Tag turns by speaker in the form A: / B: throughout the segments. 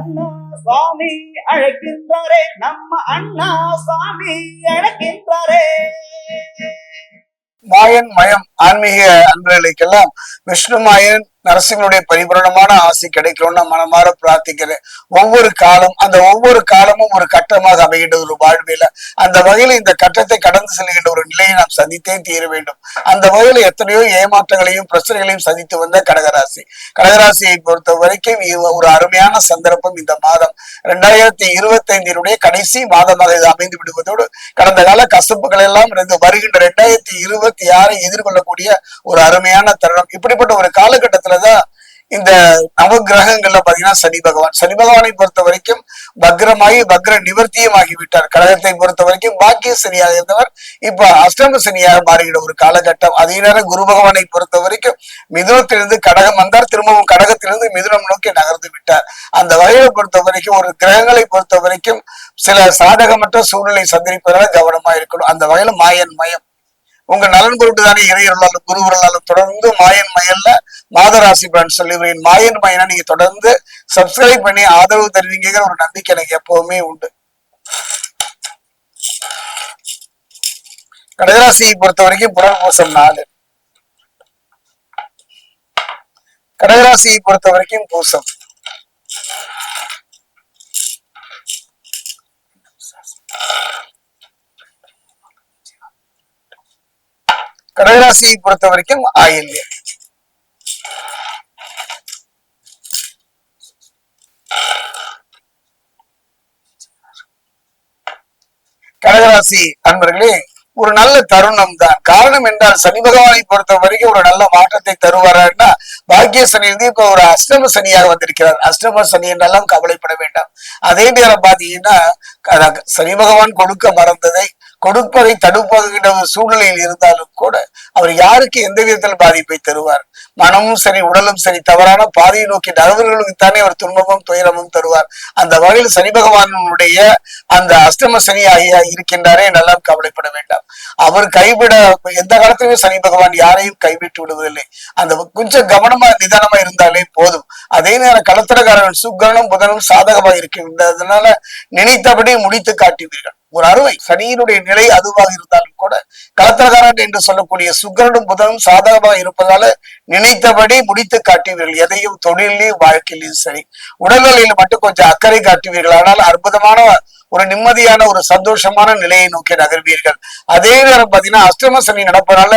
A: அண்ணா சுவாமி அழைக்கின்றாரே நம்ம அண்ணா சுவாமி அழைக்கின்றாரே.
B: மாயன் மயம் ஆன்மீக அன்பர்களுக்கெல்லாம் விஷ்ணு மாயன் நரசிங்களுடைய பரிபூரணமான ஆசை கிடைக்கணும்னு மனமாற பிரார்த்திக்கிறேன். ஒவ்வொரு காலம் அந்த ஒவ்வொரு காலமும் ஒரு கட்டமாக அமைகின்ற ஒரு வாழ்வில அந்த வகையில இந்த கட்டத்தை கடந்து செல்கின்ற ஒரு நிலையை நாம் சந்தித்தே தீர வேண்டும். அந்த வகையில எத்தனையோ ஏமாற்றங்களையும் பிரச்சனைகளையும் சந்தித்து வந்த கடகராசி. கடகராசியை பொறுத்த வரைக்கும் ஒரு அருமையான சந்தர்ப்பம் இந்த மாதம். இரண்டாயிரத்தி இருபத்தி ஐந்தினுடைய கடைசி மாதமாக இது அமைந்து விடுவதோடு கடந்த கால கசப்புகள் எல்லாம் இருந்து வருகின்ற இரண்டாயிரத்தி இருபத்தி ஆறை எதிர்கொள்ளக்கூடிய ஒரு அருமையான தருணம். இப்படிப்பட்ட ஒரு காலகட்டத்தில் காலகட்டத்துலதான் இந்த நவ கிரகங்கள்ல பாத்தீங்கன்னா சனி பகவான். சனி பகவானை பொறுத்த வரைக்கும் பக்ரமாகி பக்ர நிவர்த்தியும் ஆகிவிட்டார் கடகத்தை பொறுத்த வரைக்கும் பாக்கிய சனியாக இருந்தவர் இப்ப அஷ்டம சனியாக மாறுகிற ஒரு காலகட்டம். அதே நேரம் குரு பகவானை பொறுத்த வரைக்கும் மிதுனத்திலிருந்து கடகம் வந்தார். திரும்பவும் கடகத்திலிருந்து மிதுனம் நோக்கி நகர்ந்து விட்டார். அந்த வகையை பொறுத்த வரைக்கும் ஒரு கிரகங்களை பொறுத்த வரைக்கும் சில சாதகமற்ற சூழ்நிலை சந்திரிப்பதால் கவனமா இருக்கணும். அந்த வகையில மாயன் மயம். உங்க நலன் பொருட்டு தானே இறையர்களாலும் குருவர்களாலும் தொடர்ந்து மாயன் மயல்ல மாதராசி பலன் சொல்லுவேன் மாயன் மயனை நீங்க தொடர்ந்து சப்ஸ்கிரைப் பண்ணி ஆதரவு தருவீங்கிற ஒரு நம்பிக்கை எனக்கு எப்பவுமே உண்டு. கடகராசியை பொறுத்த வரைக்கும் புனர்பூசம் நாலு. கடகராசியை பொறுத்த வரைக்கும் பூசம் கடகராசியை பொறுத்த வரைக்கும் ஆயில்யம். கடகராசி அன்பர்களே ஒரு நல்ல தருணம் தான் காரணம் என்றால் சனி பகவானை பொறுத்த வரைக்கும் ஒரு நல்ல மாற்றத்தை தருவாரான்னா பாக்கிய சனி வந்து இப்ப ஒரு அஷ்டம சனியாக வந்திருக்கிறார். அஷ்டம சனி என்றெல்லாம் கவலைப்பட வேண்டாம். அதே நேரம் பாத்தீங்கன்னா சனி பகவான் கொடுக்க மறந்ததை கொடுப்பதை தடுப்பதுகின்ற ஒரு சூழ்நிலையில் இருந்தாலும் கூட அவர் யாருக்கு எந்த விதத்தில் பாதிப்பை தருவார்? மனமும் சரி உடலும் சரி தவறான பாதையை நோக்கி நகர்வர்களுக்குத்தானே அவர் துன்பமும் துயரமும் தருவார். அந்த வகையில் சனி பகவானுடைய அந்த அஷ்டம சனி ஆகிய இருக்கின்றாரே நல்லா கவலைப்பட வேண்டாம். அவர் கைவிட எந்த காலத்திலுமே சனி பகவான் யாரையும் கைவிட்டு விடுவதில்லை. அந்த கொஞ்சம் கவனமா நிதானமா இருந்தாலே போதும். அதே நேரம் கலத்திரக்காரன் சுக்கரனும் புதனும் சாதகமாக இருக்கின்றதுனால நினைத்தபடி முடித்து காட்டுவீர்கள். ஒரு அறுவை. சனியினுடைய நிலை அதுவாக இருந்தாலும் கூட கலத்திரகாரன் என்று சொல்லக்கூடிய சுக்கரனும் புதனும் சாதகமாக இருப்பதால நினைத்தபடி முடித்து காட்டுவீர்கள். எதையும் தொழிலையும் வாழ்க்கையிலையும் சரி உடல்நிலையில மட்டும் கொஞ்சம் அக்கறை காட்டுவீர்கள். ஆனால் அற்புதமான ஒரு நிம்மதியான ஒரு சந்தோஷமான நிலையை நோக்கி நகர்வீர்கள். அதே நேரம் பாத்தீங்கன்னா அஷ்டம சனி நடப்பதால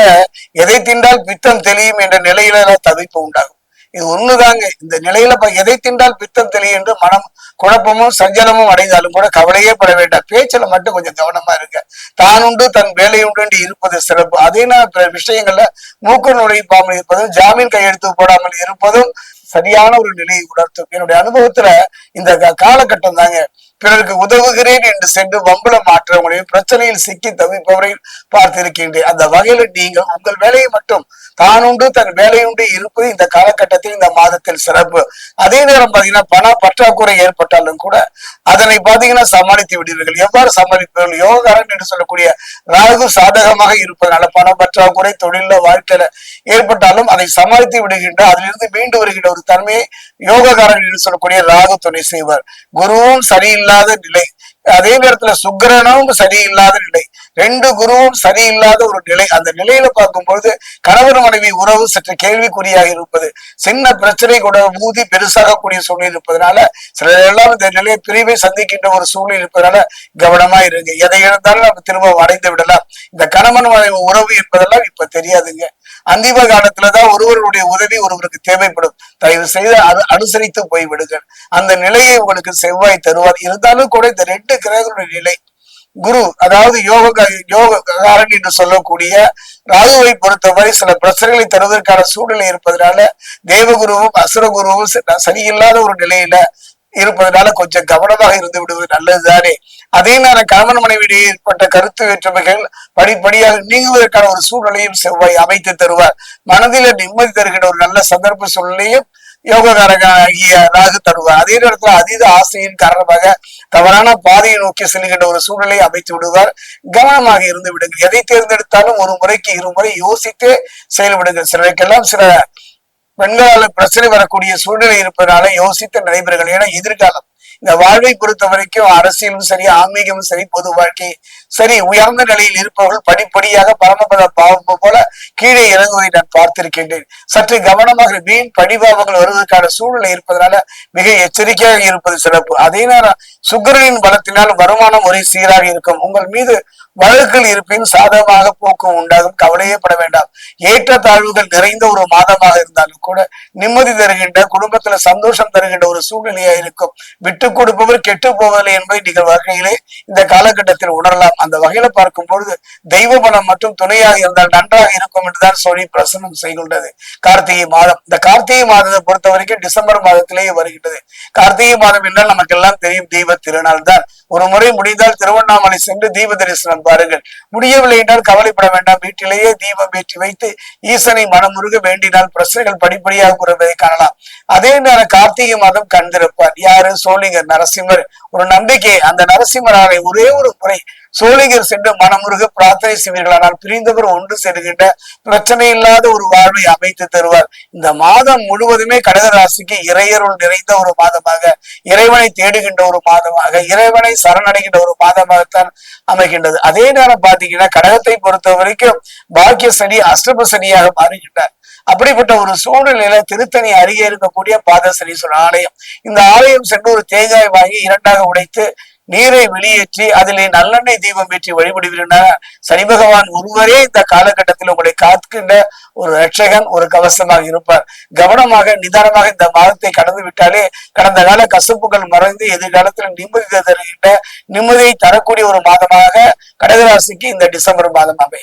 B: எதை தின்றால் பித்தம் தெளியும் என்ற நிலையில தவிப்பு உண்டாகும். இது ஒண்ணுதாங்க. இந்த நிலையில எதை தின்றால் பித்தம் தெளியும் என்று மனம் குழப்பமும் சஞ்சலமும் அடைந்தாலும் கூட கவலையே பட வேண்டாம். பேச்சில் மட்டும் கொஞ்சம் கவனமா இருக்க தான் உண்டு தன் வேலை உண்டு இருப்பது சிறப்பு. அதே நான் விஷயங்கள்ல மூக்கு நுழைப்பாமல் இருப்பதும் ஜாமீன் கையெழுத்து போடாமல் இருப்பதும் சரியான ஒரு நிலையை உணர்த்தும். என்னுடைய அனுபவத்துல இந்த காலகட்டம் தாங்க பிறருக்கு உதவுகிறேன் என்று சென்று வம்புல மாற்றவங்களையும் பிரச்சனையில் சிக்கி தவிப்பவரை பார்த்திருக்கின்றேன். அந்த வகையில நீங்கள் உங்கள் வேலையை மட்டும் தானுண்டு தன் வேலையுண்டு இருப்பது இந்த காலகட்டத்தில் இந்த மாதத்தில் சிறப்பு. அதே நேரம் பாத்தீங்கன்னா பண பற்றாக்குறை ஏற்பட்டாலும் கூட அதனை பாத்தீங்கன்னா சமாளித்து விடுவீர்கள். எவ்வாறு சமாளிப்பீர்கள்? யோகாரன் என்று சொல்லக்கூடிய ராகு சாதகமாக இருப்பதனால பண பற்றாக்குறை தொழில வாழ்க்கையில ஏற்பட்டாலும் அதை சமாளித்து விடுகின்ற அதிலிருந்து மீண்டு வருகின்ற ஒரு தன்மையை யோகக்காரன் என்று சொல்லக்கூடிய ராகு துணை செய்வார். குருவும் சரியில்லாத நிலை அதே நேரத்துல சுக்கரனும் சரியில்லாத நிலை. ரெண்டு குருவும் சரியில்லாத ஒரு நிலை. அந்த நிலையில பார்க்கும் பொழுது கணவன் மனைவி உறவு சற்று கேள்விக்குறியாக இருப்பது. சின்ன பிரச்சனை கூட ஊதி பெருசாகக்கூடிய சூழ்நிலை இருப்பதனால சிலர் எல்லாம் இந்த நிலையை பிரிவை சந்திக்கின்ற ஒரு சூழ்நிலை இருப்பதனால கவனமா இருங்க. எதை இருந்தாலும் நம்ம திரும்ப அடைந்து விடலாம். இந்த கணவன் மனைவி உறவு என்பதெல்லாம் இப்ப தெரியாதுங்க. அந்திம காலத்துலதான் ஒருவருடைய உதவி ஒருவருக்கு தேவைப்படும். தயவு செய்து அது அனுசரித்து போய் விடுங்கள் அந்த நிலையை உங்களுக்கு செவ்வாய் தருவார். இருந்தாலும் கூட இந்த ரெண்டு கிரகங்களுடைய நிலை. குரு அதாவது யோக யோகக்காரன் என்று சொல்லக்கூடிய ராகுவை பொறுத்தவரை சில பிரச்சனைகளை தருவதற்கான சூழ்நிலை இருப்பதனால தேவகுருவும் அசுரகுருவும் சரியில்லாத ஒரு நிலையில இருப்பதனால கொஞ்சம் கவனமாக இருந்து விடுவது நல்லதுதானே. அதே நேரம் கணவன் மனைவியிடையே ஏற்பட்ட கருத்து வேற்றுமைகள் படிப்படியாக நீங்குவதற்கான ஒரு சூழ்நிலையும் செவ்வாய் அமைத்து தருவார். மனதில நிம்மதி தருகின்ற ஒரு நல்ல சந்தர்ப்ப சூழ்நிலையும் யோககாரகாகிய ராகு தருவார் அதே நேரத்தில் அதீத ஆசையின் காரணமாக தவறான பாதையை நோக்கி செல்கின்ற ஒரு சூழ்நிலையை அமைத்து விடுவார். கவனமாக இருந்து விடுங்கள். எதை தேர்ந்தெடுத்தாலும் ஒரு முறைக்கு இருமுறை யோசித்து செயல்படுங்கள் சிலருக்கெல்லாம் சில பெண்களால் பிரச்சனை வரக்கூடிய சூழ்நிலை இருப்பதனால யோசித்து நடைபெறுங்கள். ஏன்னா எதிர்காலம். இந்த வாழ்வை பொறுத்த வரைக்கும் அரசியலும் சரி ஆன்மீகமும் சரி பொது வாழ்க்கை சரி உயர்ந்த நிலையில் இருப்பவர்கள் படிப்படியாக பரமபத பாவம் போல கீழே இறங்குவதை நான் பார்த்திருக்கின்றேன். சற்று கவனமாக வீண் படிபாவங்கள் வருவதற்கான சூழ்நிலை இருப்பதனால மிக எச்சரிக்கையாக இருப்பது சிறப்பு. அதே நேரம் சுக்கரனின் பலத்தினால் வருமானம் ஒரே சீராக இருக்கும். உங்கள் மீது வழக்குகள் இருப்பின் சாதகமாக போக்கும் உண்டாகும் கவலையே பட வேண்டாம். ஏற்ற தாழ்வுகள் நிறைந்த ஒரு மாதமாக இருந்தாலும் கூட நிம்மதி தருகின்ற குடும்பத்துல சந்தோஷம் தருகின்ற ஒரு சூழ்நிலையா இருக்கும். விட்டு கொடுப்பவர் கெட்டு போவதில்லை என்பதை நீங்கள் வகையிலே இந்த காலகட்டத்தில் உணரலாம். அந்த வகையில பார்க்கும் பொழுது தெய்வ பலம் மற்றும் துணையாக இருந்தால் நன்றாக இருக்கும் என்றுதான் சொல்லி பிரசனம் செய்கின்றது கார்த்திகை மாதம். இந்த கார்த்திகை மாதத்தை பொறுத்த வரைக்கும் டிசம்பர் மாதத்திலேயே வருகின்றது. கார்த்திகை மாதம் என்றால் நமக்கு எல்லாம் தெரியும் தெய்வ திருநாள் தான் ஒரு முறை முடிந்தால் திருவண்ணாமலை சென்று தீப தரிசனம் பாருங்கள். முடியவில்லை என்றால் கவலைப்பட வேண்டாம். வீட்டிலேயே தீபம் ஏற்றி வைத்து ஈசனை மனமுருக வேண்டினால் பிரச்சனைகள் படிப்படியாக குறைவதை காணலாம். அதே நேரம் கார்த்திகை மாதம் கண்டிருப்பார் யாரு? சோழிங்கர் நரசிம்மர். ஒரு நம்பிக்கை. அந்த நரசிம்மராலை ஒரே ஒரு முறை சோழிகர் சென்று மனமுருக பிரார்த்தனை செய்வீர்களானால் பிரிந்தவர் ஒன்று செல்கின்ற பிரச்சனை இல்லாத ஒரு வாழ்வை அமைத்து தருவார். இந்த மாதம் முழுவதுமே கடகராசிக்கு இறையருள் நிறைந்த ஒரு மாதமாக இறைவனை தேடுகின்ற ஒரு மாதமாக இறைவனை சரணடைகின்ற ஒரு மாதமாகத்தான் அமைகின்றது. அதே நேரம் பாத்தீங்கன்னா கடகத்தை பொறுத்த வரைக்கும் பாக்கிய சனி அஷ்டப சனியாக மாறுகின்றார். அப்படிப்பட்ட ஒரு சூழ்நிலையில திருத்தணி அருகே இருக்கக்கூடிய பாதசனீஸ்வரர் ஆலயம். இந்த ஆலயம் சென்று ஒரு தேங்காய் வாங்கி இரண்டாக உடைத்து நீரை வெளியேற்றி அதிலே நல்லெண்ணெய் தீபம் ஏற்றி வழிபடுவீர்கள் சனி பகவான் ஒருவரே இந்த காலகட்டத்தில் உங்களை காத்துக்கின்ற ஒரு ரட்சகன் ஒரு கவசமாக இருப்பார். கவனமாக நிதானமாக இந்த மாதத்தை கடந்து விட்டாலே கடந்த கால கசப்புகள் மறைந்து எதிர்காலத்தில் நிம்மதி தருகின்ற நிம்மதியை தரக்கூடிய ஒரு மாதமாக கடகராசிக்கு இந்த டிசம்பர் மாதம் அமையும்.